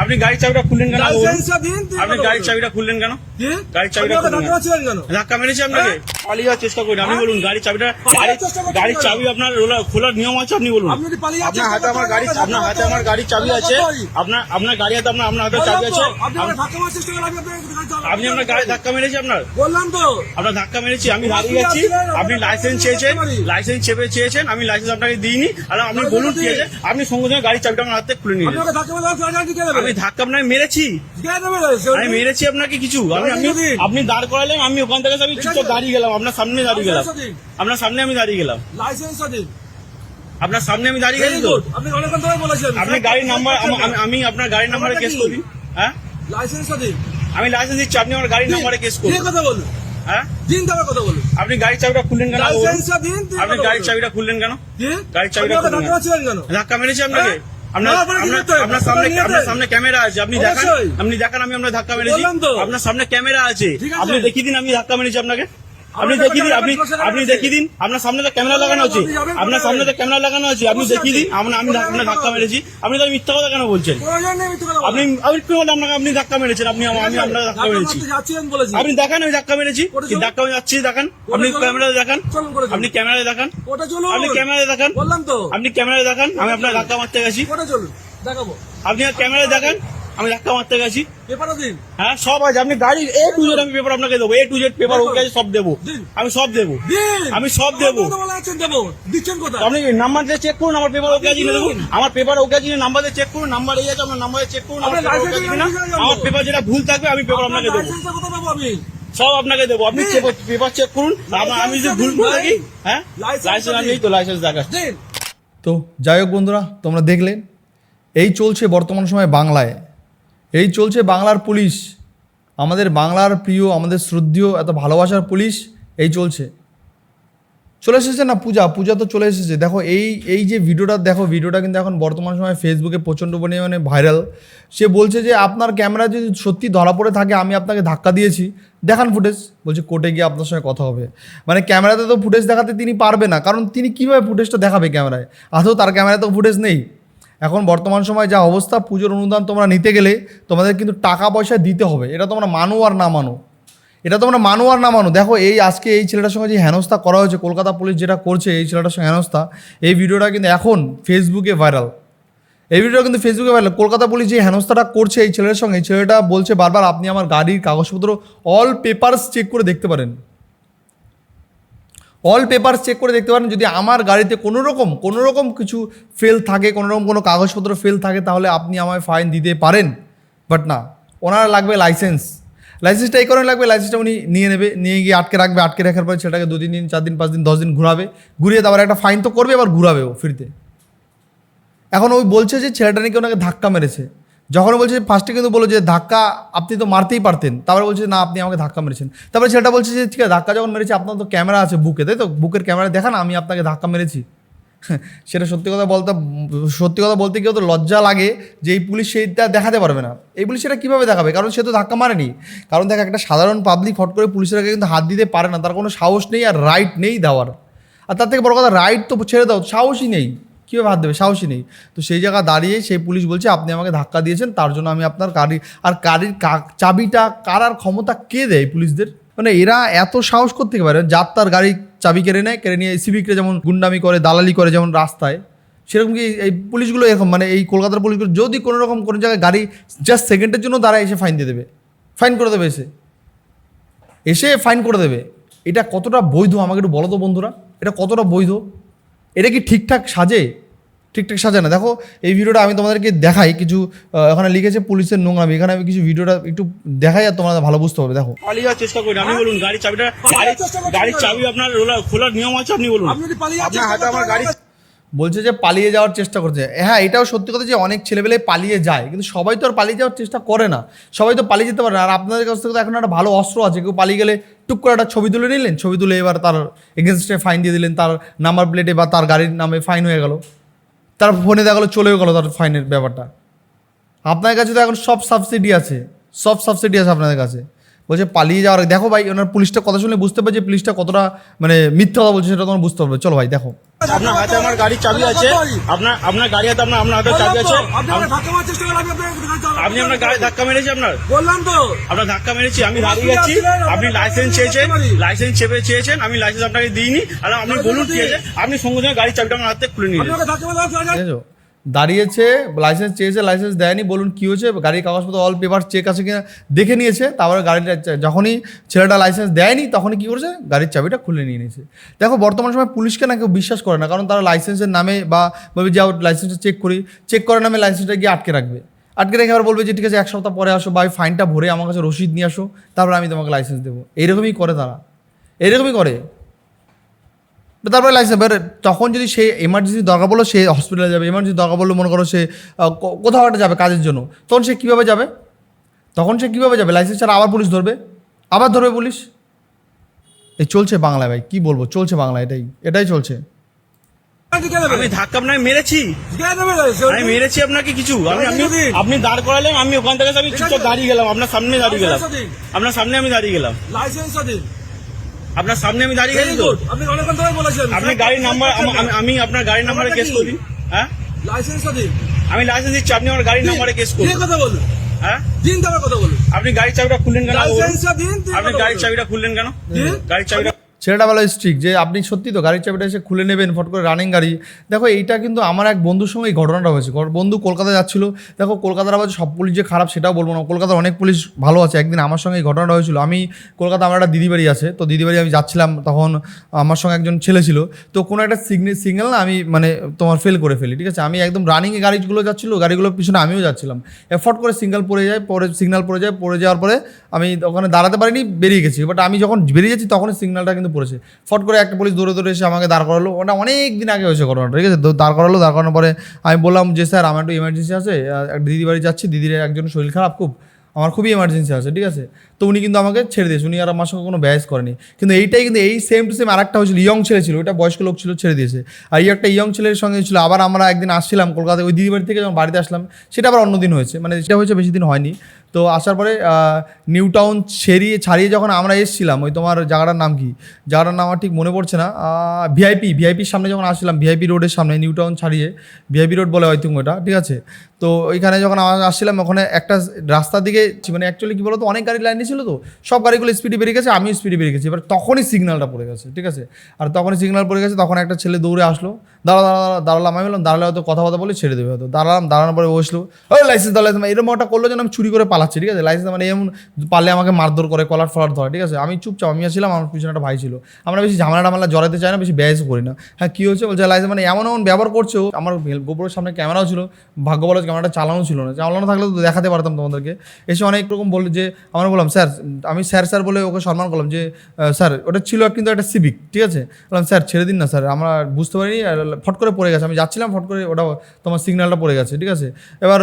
আপনি গাড়ির চাবিটা খুললেন কেন? আপনি গাড়ির চাবিটা খুললেন কেন? গাড়ির চাবিটা খুলুন। ধাক্কা কেন? ধাক্কা মেরেছি আপনাকে? পালিয়ে যাওয়ার চেষ্টা করি আপনি হ্যাঁ? বলুন গাড়ির চাবিটা গাড়ির চাবি আপনার খোলার নিয়ম আছে আপনি বলুন। আপনি যদি পালিয়ে যাওয়ার আপনার হাতে আমার গাড়ি আপনার হাতে আমার গাড়ির চাবি আছে। আপনার আপনার গাড়ি হাতে আপনার আপনার হাতে চাবি আছে। আপনি আপনার গাড়ি ধাক্কা মেরেছি আপনার? বললাম তো। আপনার ধাক্কা মেরেছি আমি আছি আসছিলেন, আপনি লাইসেন্স চেয়েছেন। লাইসেন্স চেপে চেয়েছেন আমি লাইসেন্স আপনাকে দিইনি। আর আপনি বলুন কি দিন। আছে? আপনি সঙ্গে সঙ্গে গাড়ির চাবিটা আমার হাতে খুলে আপনি আমি ধাক্কা আপনাকে মেরেছি? লাইসেন্স? আমি মেরেছি আপনাকে কিছু। আপনি লাইসেন্স দাঁড় করালেন আমি ওখান থেকে আমি চুপচাপ দাঁড়িয়ে গেলাম আপনার সামনে দাঁড়িয়ে গেলাম। আপনার সামনে আমি দাঁড়িয়ে গেলাম। লাইসেন্সটা দিন। আপনার সামনে আমি দাঁড়িয়ে গেছি তো? আপনি অনেকক্ষণ ধরে বলেছেন। আপনি গাড়ির নাম্বার আম- আপনার গাড়ির নাম্বারে কেস করি। হ্যাঁ? লাইসেন্সটা দিন। আমি লাইসেন্স দিচ্ছি আপনি আমার গাড়ির নাম্বারে কেস করুন। কথা বলুন। হ্যাঁ? দিন তারপর কথা বলুন। আপনি গাড়ির চাবিটা খুললেন কেন? আপনি গাড়ির। চাবিটা খুললেন কেন? গাড়ির চাবিটা কেন? ধাক্কা মেরেছি আপনাকে? হ্যাঁ? আপনার সামনে আপনাকে আপনার সামনে ক্যামেরা আছে আপনি দেখান। আপনি দেখান আমি আপনার ধাক্কা মেরেছি। আপনার সামনে ক্যামেরা আছে। আপনি দেখিয়ে দিন আমি ধাক্কা মেরেছি আপনাকে। আপনি দেখিয়ে দিন আপনি আপনি। দেখিয়ে দিন আপনার সামনে তো ক্যামেরা লাগানো আছে আপনার? সামনে তো ক্যামেরা লাগানো আছে আপনি দেখিয়ে দিন। আমরা আমি আপনার ধাক্কা মেরেছি আপনি তো মিথ্যা কথা কেন বলছেন। আপনি আমি কি বললাম আপনাকে আপনি ধাক্কা মেরেছেন আপনি আমি আপনার ধাক্কা মেরেছি। আপনি দেখান আমি ধাক্কা মেরেছি ধাক্কা আমি যাচ্ছি দেখান আপনি। ক্যামেরায় দেখান। আপনি ক্যামেরায় দেখান। আপনি ক্যামেরায় দেখান বললাম তো আপনি ক্যামেরায় দেখান আমি আপনার ধাক্কা মারতে গেছি দেখাবো আপনি ক্যামেরায় দেখান আমি ধাক্কা মারতে গেছি। পেপারও দিন। হ্যাঁ সব আছে। আপনি গাড়ির এ টু জেড আমি পেপার আপনাকে দেবো। A to Z paper okay আছে সব দেবো। আমি সব দেবো। আমি সব দেবো। দেবো। দিচ্ছেন কোথায়? আপনি নাম্বার দিয়ে চেক করুন আমার পেপার ওকে আছে দেখুন। আমার পেপার ওকে আছে নাম্বার দিয়ে চেক করুন নাম্বার এই আছে আপনার নাম্বার চেক করুন আমার পেপার যেটা ভুল থাকবে আমি পেপার আপনাকে দেবো। আমি? সব আপনাকে দেবো। আপনি। পেপার চেক করুন। আমি যদি ভুল থাকি হ্যাঁ? লাইসেন্স আমি এই তো লাইসেন্স দেখা দিন। তো যাই হোক বন্ধুরা তোমরা দেখলেন এই চলছে বর্তমান সময় বাংলায়। এই চলছে বাংলার পুলিশ। আমাদের বাংলার প্রিয়, আমাদের শ্রদ্ধেয়, এত ভালোবাসার পুলিশ, এই চলছে। চলে এসেছে না পূজা? পূজা তো চলে এসেছে। দেখো, এই এই যে ভিডিওটা, দেখো, ভিডিওটা কিন্তু এখন বর্তমান সময় ফেসবুকে প্রচণ্ড পরিমাণে ভাইরাল সে বলছে যে, আপনার ক্যামেরা যদি সত্যি ধরা পড়ে থাকে, আমি আপনাকে ধাক্কা দিয়েছি। দেখান ফুটেজ বলছে, কোর্টে গিয়ে আপনার সঙ্গে কথা হবে। মানে ক্যামেরাতে তো ফুটেজ দেখাতে তিনি পারবে না। কারণ তিনি কীভাবে ফুটেজটা দেখাবে ক্যামেরায় আদৌ তার ক্যামেরায় তো ফুটেজ নেই। এখন বর্তমান সময় যা অবস্থা, পুজোর অনুদান তোমরা নিতে গেলে তোমাদের কিন্তু টাকা পয়সা দিতে হবে। এটা তোমরা মানো আর না মানো। এটা তোমরা মানো আর না মানো। দেখো, এই আজকে এই ছেলেটার সঙ্গে যে হেনস্থা করা হয়েছে, কলকাতা পুলিশ যেটা করছে এই ছেলেটার সঙ্গে হেনস্থা, এই ভিডিওটা কিন্তু এখন ফেসবুকে ভাইরাল। এই ভিডিওটা কিন্তু ফেসবুকে ভাইরাল। কলকাতা পুলিশ যে হেনস্থাটা করছে এই ছেলের সঙ্গে, এই ছেলেটা বলছে বারবার, আপনি আমার গাড়ির কাগজপত্র অল পেপারস চেক করে দেখতে পারেন। অল পেপারস চেক করে দেখতে পারেন। যদি আমার গাড়িতে কোনো রকম কোনো রকম কিছু ফেল থাকে, কোনো রকম কোনো কাগজপত্র ফেল থাকে, তাহলে আপনি আমায় ফাইন দিতে পারেন। বাট না, ওনার লাগবে লাইসেন্স লাইসেন্সটা এই কারণে লাগবে লাইসেন্সটা উনি নিয়ে নেবে, নিয়ে গিয়ে আটকে রাখবে। আটকে রাখার পরে সেটাকে দু তিন দিন, চার দিন, পাঁচ দিন, দশ দিন ঘুরাবে। ঘুরিয়ে তারপর একটা ফাইন তো করবে, আবার ঘুরাবেও ফ্রিতে। এখন ওই বলছে যে ছেলেটা নাকি ওনাকে ধাক্কা মেরেছে। যখন বলছে ফার্স্টে কিন্তু বলল যে ধাক্কা আপনি তো মারতেই পারতেন। তারপরে বলছে না, আপনি আমাকে ধাক্কা মেরেছেন। তারপরে ছেলেটা বলছে যে ঠিক আছে, ধাক্কা যখন মেরেছে, আপনার তো ক্যামেরা আছে বুকে, তাই তো? বুকের ক্যামেরা দেখান, আমি আপনাকে ধাক্কা মেরেছি। সেটা সত্যি কথা বলতে, সত্যি কথা বলতে গিয়েও তো লজ্জা লাগে যে এই পুলিশ সেইটা দেখাতে পারবে না। এই পুলিশ সেটা কীভাবে দেখাবে? কারণ সে তো ধাক্কা মারেনি। কারণ দেখ, একটা সাধারণ পাবলিক ফট করে পুলিশের কিন্তু হাত দিতে পারে না। তার কোনো সাহস নেই আর রাইট নেই দেওয়ার। আর তার থেকে বড় কথা রাইট তো ছেড়ে দাও, সাহসই নেই। কীভাবে হাত দেবে? সাহসই নেই। তো সেই জায়গা দাঁড়িয়ে সেই পুলিশ বলছে, আপনি আমাকে ধাক্কা দিয়েছেন, তার জন্য আমি আপনার গাড়ি আর গাড়ির চাবিটা কারার ক্ষমতা কে দেয় পুলিশদের? মানে এরা এত সাহস করতে পারে যার তার গাড়ি চাবি কেড়ে নেয়, কেড়ে নিয়ে সিভিকরা যেমন গুন্ডামি করে, দালালি করে যেমন রাস্তায়, সেরকম কি এই পুলিশগুলো এরকম? মানে এই কলকাতার পুলিশগুলো যদি কোনো রকম কোনো জায়গায় গাড়ি জাস্ট সেকেন্ডের জন্য দাঁড়ায় এসে ফাইন দিয়ে দেবে। ফাইন করে দেবে এসে। এসে ফাইন করে দেবে। এটা কতটা বৈধ? আমাকে একটু বলো তো বন্ধুরা। এটা কতটা বৈধ? এটা কি ঠিকঠাক সাজে? ঠিকঠাক সাজে না। দেখো এই ভিডিওটা আমি তোমাদেরকে দেখাই কিছু ওখানে এখানে লিখেছে পুলিশের নোংরামি এখানে আমি কিছু ভিডিওটা একটু দেখাই আর তোমাদের ভালো বুঝতে পারবে দেখো। পালিয়ে যাওয়ার চেষ্টা করি আপনি বলুন গাড়ির চাবিটা গাড়ির? চাবি আপনার খোলার নিয়ম আছে আপনি বলুন। আপনি যদি পালিয়ে আমার গাড়ি বলছে যে পালিয়ে যাওয়ার চেষ্টা করছে। হ্যাঁ এটাও সত্যি কথা যে অনেক ছেলেবেলে পালিয়ে যায়, কিন্তু সবাই তো আর পালিয়ে যাওয়ার চেষ্টা করে না। সবাই তো পালিয়ে যেতে পারে না। আর আপনাদের কাছ থেকে তো এখন একটা ভালো অস্ত্র আছে। কেউ পালিয়ে গেলে টুক করে একটা ছবি তুলে নিলেন, ছবি তুলে এবার তার এগেনস্টে ফাইন দিয়ে দিলেন, তার নাম্বার প্লেটে বা তার গাড়ির নামে ফাইন হয়ে গেল। তার ফোনে দেখা গেলো, চলেও গেলো তার ফাইনের ব্যাপারটা। আপনার কাছে তো এখন সব সাবসিডি আছে। সব সাবসিডি আছে আপনাদের কাছে। বলছে পালিয়ে যাওয়ার দেখো ভাই ওনার পুলিশটা কথা শুনলে বুঝতে পারছে পুলিশটা কতটা মানে মিথ্যা কথা বলছে সেটা তোমার বুঝতে পারবে। চলো ভাই দেখো। আপনার হাতে আমার গাড়ির চাবি আছে। আপনার আপনার গাড়ি হাতে আপনার আপনার হাতে চাবি আছে। আপনি আপনার গাড়ি ধাক্কা মেরেছি আপনার? বললাম তো। আপনার ধাক্কা মেরেছি আমি দাঁড়িয়ে আপনি যাচ্ছি। আপনি লাইসেন্স গাড়ি চেয়েছেন লাইসেন্স চেপে চেয়েছেন আমি লাইসেন্স আপনাকে দিইনি। আর আপনি বলুন কি আছে আপনি সঙ্গে সঙ্গে গাড়ির চাবিটা আমার হাতে খুলে নিয়ে দাঁড়িয়েছে লাইসেন্স চেয়েছে লাইসেন্স দেয়নি, বলুন কী হয়েছে, গাড়ির কাগজপত্র অল পেপার চেক আছে কিনা, দেখে নিয়েছে, তারপরে গাড়িটা যখনই ছেলেটা লাইসেন্স দেয়নি, তখনই কী করেছে, গাড়ির চাবিটা খুলে নিয়ে নিয়েছে। দেখো, বর্তমান সময় পুলিশকে না কেউ বিশ্বাস করে না, কারণ তারা লাইসেন্সের নামে বা বলবে যাও লাইসেন্সটা চেক করি চেক করার নামে লাইসেন্সটা গিয়ে আটকে রাখবে। আটকে রেখে আবার বলবে যে, ঠিক আছে, এক সপ্তাহ পরে আসো, বা ফাইনটা ভরে আমার কাছে রসিদ নিয়ে আসো, তারপরে আমি তোমাকে লাইসেন্স দেবো। এইরকমই করে তারা। এরকমই করে। তো তারপরে লাইসেন্স এবার তখন যদি সে এমার্জেন্সি দরকার পড়ল সে হসপিটালে যাবে। এমার্জেন্সি দরকার পড়ল মনে করো সে কো- কোথাও একটা যাবে কাজের জন্য। তখন সে কীভাবে যাবে? তখন সে কীভাবে যাবে? লাইসেন্স ছাড়া আবার পুলিশ ধরবে? আবার ধরবে পুলিশ এই চলছে বাংলায় ভাই কি বলব? চলছে বাংলা এটাই এটাই চলছে? আমি ধাক্কা আপনাকে মেরেছি। আমি মেরেছি আপনাকে কিছু। আমি আপনি লাইসেন্স আপনি দাঁড় করালেন আমি ওখান থেকে আমি চুপচাপ দাঁড়িয়ে গেলাম। আপনার সামনে দাঁড়িয়ে গেলাম। আপনার সামনে আমি দাঁড়িয়ে গেলাম। লাইসেন্সটা দিন। আপনার সামনে আমি দাঁড়িয়ে গেছি তো। আপনি অনেকক্ষণ ধরে বলেছেন। আপনি গাড়ির নাম্বার আমি- আমি আপনার গাড়ির নাম্বারে কেস করি হ্যাঁ? লাইসেন্সটা দিন। আমি লাইসেন্স দিচ্ছি আপনি আমার গাড়ির নাম্বারে কেস করুন। কথা বলুন। হ্যাঁ? দিন তারপর কথা বলুন। আপনি গাড়ির চাবিটা খুললেন কেন? লাইসেন্সটা দিন, আপনি গাড়ির চাবিটা খুললেন কেন? গাড়ির চাবিটা ছেলেটা বলো স্ট্রিক যে আপনি সত্যি তো গাড়ির চাবিটা এসে খুলে নেবেন, ফট করে রানিং গাড়ি। দেখো, এইটা কিন্তু আমার এক বন্ধুর সঙ্গে এই ঘটনাটা হয়েছে। বন্ধু কলকাতা যাচ্ছিল। দেখো, কলকাতার আবার সব পুলিশ যে খারাপ, সেটাও বলব না। কলকাতার অনেক পুলিশ ভালো আছে। একদিন আমার সঙ্গে এই ঘটনাটা হয়েছিল। আমি কলকাতা আমার একটা দিদি বাড়ি আছে। তো দিদি বাড়ি আমি যাচ্ছিলাম, তখন আমার সঙ্গে একজন ছেলে ছিল। তো কোনো একটা সিগনেল সিগন্যাল না আমি মানে তোমার ফেল করে ফেলি, ঠিক আছে? আমি একদম রানিংয়ে গাড়িগুলো যাচ্ছিল, গাড়িগুলোর পিছনে আমিও যাচ্ছিলাম। এফর্ট করে সিগন্যাল পড়ে যায়, পরে সিগন্যাল পড়ে যায়, পড়ে যাওয়ার পরে আমি ওখানে দাঁড়াতে পারিনি, বেরিয়ে গেছি। বাট আমি যখন বেরিয়ে যাচ্ছি তখন সিগন্যালটা কিন্তু পড়েছে ফট করে একটা পুলিশ দৌড়ে দৌড়ে এসে আমাকে দাঁড় করালো। ওটা অনেক দিন আগে হয়েছে ঘটনাটা, ঠিক আছে? দাঁড় করালো, দাঁড় করানোর পরে আমি বললাম যে, স্যার, আমার একটু ইমার্জেন্সি আছে দিদি বাড়ি যাচ্ছি, দিদির একজন শরীর খারাপ খুব, আমার খুবই এমার্জেন্সি আছে, ঠিক আছে? তো উনি কিন্তু আমাকে ছেড়ে দিয়েছে, উনি আর আমার সঙ্গে কোনো ব্যাস করেনি। কিন্তু এইটাই কিন্তু এই সেম টু সেম আরেকটা হয়েছিল ইয়ং ছেলে ছিল ওটা বয়স্ক লোক ছিল, ছেড়ে দিয়েছে। আর এই একটা ইয়ং ছেলের সঙ্গে ছিল, আবার আমরা একদিন আসছিলাম কলকাতায়, ওই দিদি বাড়ি থেকে যখন বাড়িতে আসলাম, সেটা আবার অন্যদিন হয়েছে মানে সেটা হয়েছে বেশি দিন হয়নি। তো আসার পরে নিউ টাউন ছেড়িয়ে, ছাড়িয়ে যখন আমরা এসেছিলাম, ওই তোমার জায়গাটার নাম কি? জায়গাটার নাম আমার ঠিক মনে পড়ছে না। ভিআইপি ভিআইপির সামনে যখন আসছিলাম ভিআইপি রোডের সামনে নিউ টাউন ছাড়িয়ে ভিআইপি রোড বলে হয়তো ওটা, ঠিক আছে? তো ওইখানে যখন আমরা আসছিলাম, ওখানে একটা রাস্তার দিকে মানে অ্যাকচুয়ালি কি বলতো, অনেক গাড়ি লাইনে ছিল তো, সব গাড়িগুলো স্পিডে বেরিয়ে গেছে, আমিও স্পিডে বেরিয়ে গেছি। এবার তখনই সিগনালটা পড়ে গেছে, ঠিক আছে? আর তখনই সিগনাল পড়ে গেছে, তখন একটা ছেলে দৌড়ে আসলো। দাঁড়া দাঁড়া দাঁড়া, দাঁড়ালাম, আমি বললাম, দাঁড়ালে হয়তো কথা বলে ছেড়ে দেবে হয়তো। দাঁড়ালাম, দাঁড়ানোর পরে বসল ওই লাইসেন্স লাইসেন্স এরকম একটা করল যেন আমি চুরি করে পালাচ্ছি, ঠিক আছে? লাইসেন্স মানে এমন পারলে আমাকে মারধর করে, কলার ফলার ধরে, ঠিক আছে? আমি চুপচাপ আমি ছিলাম, আমার পিছনে একটা ভাই ছিল। আমরা বেশি ঝামেলা টামেলা জড়াতে চাই না, বেশি ব্যাস করি না। হ্যাঁ কী হচ্ছে বলছে লাইসেন্স মানে এমন এমন ব্যবহার করছ। আমার গোবরের সামনে ক্যামেরাও ছিল, ভাগ্য বলো ক্যামেরাটা চালানো ছিল না। চালানো থাকলে তো দেখাতে পারতাম তোমাদেরকে। এসে অনেক রকম বলল যে আমরা বললাম স্যার আমি স্যার স্যার বলে ওকে সম্মান করলাম যে স্যার ওটা ছিল কিন্তু একটা সিভিক ঠিক আছে? বললাম স্যার ছেড়ে দিন না স্যার আমরা বুঝতে পারিনি ফট করে পড়ে গেছে। আমি যাচ্ছিলাম, ফট করে ওটা তোমার সিগন্যালটা পড়ে গেছে, ঠিক আছে? এবার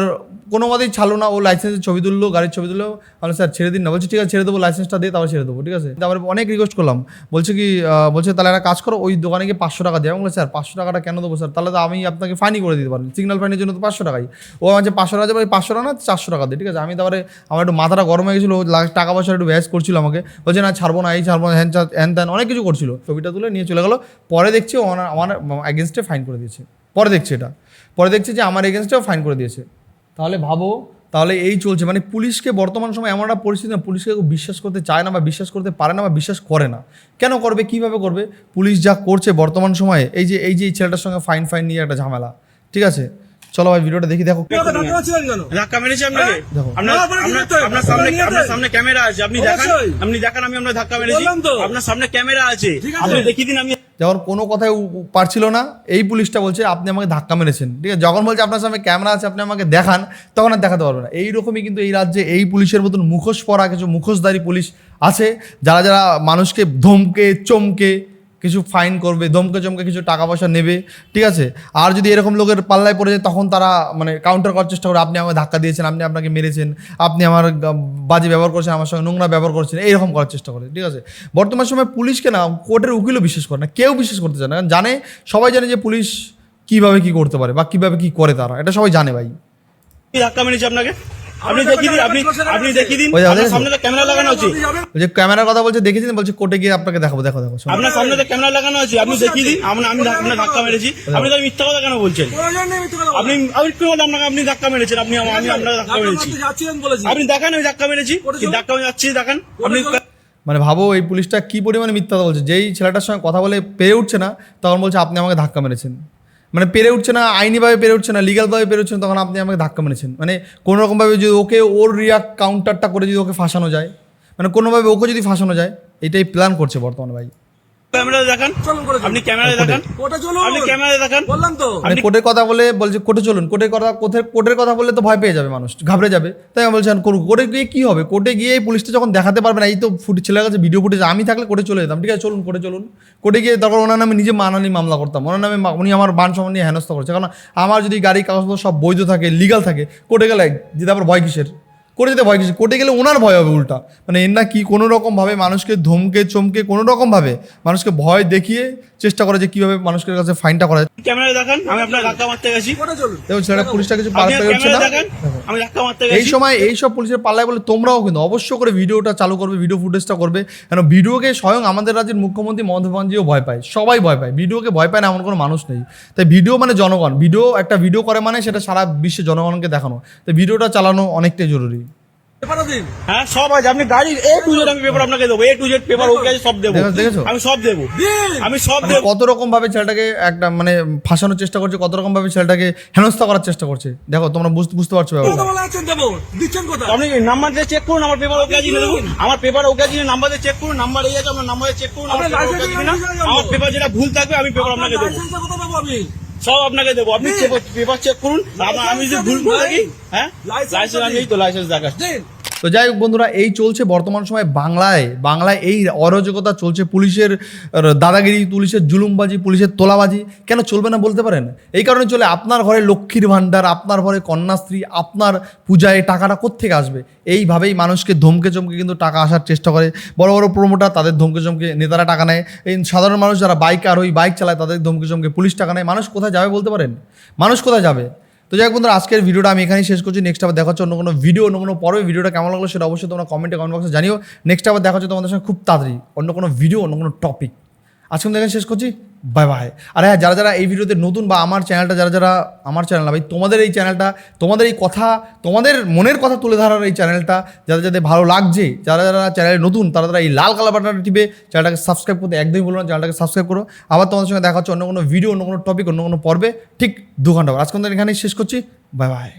কোনো মতেই ছাড়লো না, ও লাইসেন্সের ছবি তুললো গাড়ির ছবি তুললো আমি স্যার, ছেড়ে দিন না। বলছি, ঠিক আছে, ছেড়ে দেবো লাইসেন্সটা দিয়ে তারপর ছেড়ে দেবো। ঠিক আছে? তারপরে অনেক রিকোয়েস্ট করলাম। বলছে কি বলছে, তাহলে একটা কাজ করো, ওই দোকানে গিয়ে পাঁচশো টাকা দেয়। আমি বললাম, স্যার, পাঁচশো টাকাটা কেন দেবো, স্যার? তাহলে তো আমি আপনাকে ফাইনই করে দিতে পারি সিগনাল ফাইনের জন্য তো পাঁচশো টাকাই। ও আমার যে পাঁচশো টাকা যাবে পাঁচশো টাকা না, চারশো টাকা দিয়ে। ঠিক আছে? আমি তারপরে আমার একটু মাথাটা গরম হয়ে গেছিল টাকা পয়সা একটু ব্যাস করছিল আমাকে। বলছে, না, ছাড়বো না, এই ছাড়বো না, হ্যান হ্যান ত্যান। অনেক কিছু করছিল। ছবিটা তুলে নিয়ে চলে গেলো। পরে দেখছি ও আমার এগেনস্টে ফাইন করে দিয়েছে। পরে দেখছি এটা। পরে দেখছি যে আমার এগেনস্টেও ফাইন করে দিয়েছে। তাহলে ভাবো তাহলে এই চলছে। মানে পুলিশকে বর্তমান সময় এমন একটা পরিস্থিতি না, পুলিশকে বিশ্বাস করতে চায় না বা বিশ্বাস করতে পারে না বা বিশ্বাস করে না। কেন করবে, কীভাবে করবে? পুলিশ যা করছে বর্তমান সময়ে, এই যে এই যে এই ছেলেটার সঙ্গে ফাইন ফাইন নিয়ে একটা ঝামেলা, ঠিক আছে? চলো ভাই ভিডিওটা দেখি দেখো। ধাক্কা মারছিলেন মেরেছি আপনাকে আপনার? আপনার সামনে আপনার সামনে ক্যামেরা আছে। আপনি দেখান আপনি দেখান আমি আপনার ধাক্কা মেরেছি। আপনার সামনে ক্যামেরা আছে। ঠিক আছে। আপনি দেখিয়ে দিন আমি যখন কোনো কথাই উ- পারছিল না এই পুলিশটা বলছে আপনি আমাকে ধাক্কা মেরেছেন। ঠিক আছে? যখন বলছে আপনার সামনে ক্যামেরা আছে আপনি আমাকে দেখান তখন আর দেখাতে পারবে না। এইরকমই কিন্তু এই রাজ্যে এই পুলিশের মতন মুখোশ পরা কিছু মুখোশধারী পুলিশ আছে যারা যারা মানুষকে ধমকে চমকে কিছু ফাইন করবে, ধমকে চমকে কিছু টাকা পয়সা নেবে, ঠিক আছে? আর যদি এরকম লোকের পাল্লায় পড়ে যায়, তখন তারা মানে কাউন্টার করার চেষ্টা করে, আপনি আমাকে ধাক্কা দিয়েছেন, আপনি আপনাকে মেরেছেন, আপনি আমার বাজে ব্যবহার করছেন, আমার সঙ্গে নোংরা ব্যবহার করছেন, এইরকম করার চেষ্টা করে, ঠিক আছে? বর্তমান সময় পুলিশকে না, কোর্টের উকিলও বিশ্বাস করে না, কেউ বিশ্বাস করতে চায় না জানে, সবাই জানে যে পুলিশ কীভাবে কী করতে পারে বা কীভাবে কী করে তারা, এটা সবাই জানে ভাই। ধাক্কা মেরেছি আপনাকে? আপনি দেখিয়ে দিন আপনি আপনি দেখিয়ে দিন আপনার সামনে তো ক্যামেরা লাগানো আছে। আপনি যাবেন ওই যে ক্যামেরার কথা বলছে কোর্টে গিয়ে আপনাকে দেখাবো দেখো দেখো আপনার সামনে তো ক্যামেরা লাগানো আছে আপনি দেখিয়ে দিন আমরা আমি আপনার ধাক্কা মেরেছি। আপনি তো মিথ্যা কথা কেন বলছেন। আপনি আমি কি বললাম আপনাকে আপনি ধাক্কা মেরেছেন আপনি আমি আপনাকে ধাক্কা মেরেছি। আপনি দেখান আমি ধাক্কা মেরেছি। ধাক্কা আমি যাচ্ছি দেখান। আপনি মানে ভাবো এই পুলিশটা কি পরিমাণে মিথ্যা কথা বলছে? যেই ছেলেটার সঙ্গে কথা বলে পেরে উঠছে না তখন বলছে আপনি আমাকে ধাক্কা মেরেছেন। মানে পেরে উঠছে না, আইনিভাবে পেরে উঠছে না লিগালভাবে পেরে উঠছে না, তখন আপনি আমাকে ধাক্কা মেরেছেন। মানে কোনো রকমভাবে যদি ওকে ওর রিয়াক্ট কাউন্টারটা করে যদি ওকে ফাঁসানো যায় মানে কোনোভাবে ওকে যদি ফাঁসানো যায়, এটাই প্ল্যান করছে বর্তমানে ভাই। ক্যামেরা দেখান। আপনি ক্যামেরায় দেখান। কোটা চলুন। আপনি ক্যামেরায় দেখান। বললাম তো। কোর্টের কথা বলে বলছে কোর্টে চলুন। কোর্টের কথা কোর্টের কোর্টের কথা বললে তো ভয় পেয়ে যাবে মানুষ ঘাবড়ে যাবে। তাই আমি কোর্টে গিয়ে কী হবে? কোর্টে গিয়ে পুলিশটা যখন দেখাতে পারবে না এই তো ফুট ছেলের কাছে ভিডিও ফুটেজ আমি থাকলে কোর্টে চলে যেতাম। ঠিক আছে চলুন কোর্টে চলুন। কোর্টে গিয়ে তারপর ওনার নামে নিজে মানানি মামলা করতাম। ওনার নামে মা- উনি আমার বান সম্মান নিয়ে হেনস্থা করছে। কারণ আমার যদি গাড়ি কাগজপত্র সব বৈধ থাকে লিগাল থাকে কোর্টে গেলে যেতে আবার ভয় কিসের? কোর্টে যেতে ভয় কিসের? কোর্টে গেলে ওনার ভয় হবে উল্টা। মানে এর না কি কোনো রকমভাবে মানুষকে ধমকে চমকে কোনো রকমভাবে মানুষকে ভয় দেখিয়ে চেষ্টা করে যে কীভাবে মানুষের কাছে ফাইনটা করা যায়। ক্যামেরায় দেখান আমি আপনার ধাক্কা মারতে গেছি। কোটা চলুন দেখো ছেলেটা পুলিশটা কিছু আপনি না। আমি ধাক্কা মারতে এই সময় এই সব পুলিশের পাল্লায় বলে তোমরাও কিন্তু অবশ্য করে ভিডিওটা চালু করবে ভিডিও ফুটেজটা করবে। কেন ভিডিওকে স্বয়ং আমাদের রাজ্যের মুখ্যমন্ত্রী মমতা ব্যানার্জিও ভয় পায় সবাই ভয় পায়। ভিডিওকে ভয় পায় না এমন কোনো মানুষ নেই। তাই ভিডিও মানে জনগণ। ভিডিও একটা ভিডিও করে মানে সেটা সারা বিশ্বে জনগণকে দেখানো। তাই ভিডিওটা চালানো অনেকটাই জরুরি। হ্যাঁ সব আছে। আপনি গাড়ির এ টু জেড আমি পেপার আপনাকে দেবো। A to Z paper okay আছে সব দেবো। দেখেছো- দেখেছ? আমি সব দেবো। আমি সব দেবো। কত রকম ভাবে ছেলেটাকে একটা মানে ফাঁসানোর চেষ্টা করছে কত রকম ভাবে ছেলেটাকে হেনস্থা করার চেষ্টা করছে। দেখো তোমরা বুঝতে বুঝতে পারছ আপনি নাম্বার দিয়ে চেক করুন আমার পেপার ওকে আছে আমার পেপার ওকে আছে নাম্বার দিয়ে চেক করুন নাম্বার এই আছে আপনার নাম্বার চেক করুন আমার পেপার। আমার যেটা ভুল থাকবে আমি পেপার আপনাকে দেবো। সব আপনাকে দেবো। আপনি। পেপার চেক করুন। আমি যদি ভুল থাকি হ্যাঁ? লাইসেন্স আমি তো লাইসেন্স দেখাচ্ছি। তো যাই হোক বন্ধুরা, এই চলছে বর্তমান সময় বাংলায় বাংলায় এই অরাজকতা চলছে পুলিশের দাদাগিরি পুলিশের, জুলুমবাজি, পুলিশের তোলাবাজি, কেন চলবে না বলতে পারেন? এই কারণে চলে, আপনার ঘরে লক্ষ্মীর ভাণ্ডার, আপনার ঘরে কন্যাশ্রী আপনার পূজায় টাকাটা কোত্থেকে আসবে? এইভাবেই মানুষকে ধমকে চমকে কিন্তু টাকা আসার চেষ্টা করে। বড় বড় প্রমোটার তাদের ধমকে চমকে নেতারা টাকা নেয়। এই সাধারণ মানুষ যারা বাইক আর ওই বাইক চালায় তাদের ধমকে চমকে পুলিশ টাকা নেয়। মানুষ কোথায় যাবে বলতে পারেন? মানুষ কোথায় যাবে? তো যাই বন্ধুরা, আজকের ভিডিওটা আমি এখানেই শেষ করছি। নেক্সট আবার দেখা হচ্ছে অন্য কোনো ভিডিও অন্য কোনো পরে ভিডিওটা কেমন লাগল সেটা অবশ্যই তোমরা কমেন্টে কমেন্ট বক্সে জানিও। নেক্সট আবার দেখা হচ্ছে তোমাদের সঙ্গে খুব তাড়াতাড়ি অন্য কোনো ভিডিও অন্য কোনো টপিক আজকে আমি এখানে শেষ করছি। বাই বাই আর হ্যাঁ যারা যারা এই ভিডিওতে নতুন বা আমার চ্যানেলটা যারা যারা আমার চ্যানেল ভাই, তোমাদের এই চ্যানেলটা তোমাদের এই কথা, তোমাদের মনের কথা তুলে ধরার এই চ্যানেলটা যাদের যাদের ভালো লাগছে, যারা যারা চ্যানেলে নতুন, তারা তারা এই লাল কালার বাটনটা টিপে চ্যানেলটাকে সাবস্ক্রাইব করতে একদমই বলব না চ্যানেলটাকে সাবস্ক্রাইব করো। আবার তোমাদের সঙ্গে দেখা হচ্ছে অন্য কোনো ভিডিও অন্য কোনো টপিক অন্য কোনো পর্বে, ঠিক দু ঘণ্টা আজকে এখানেই শেষ করছি। Bye bye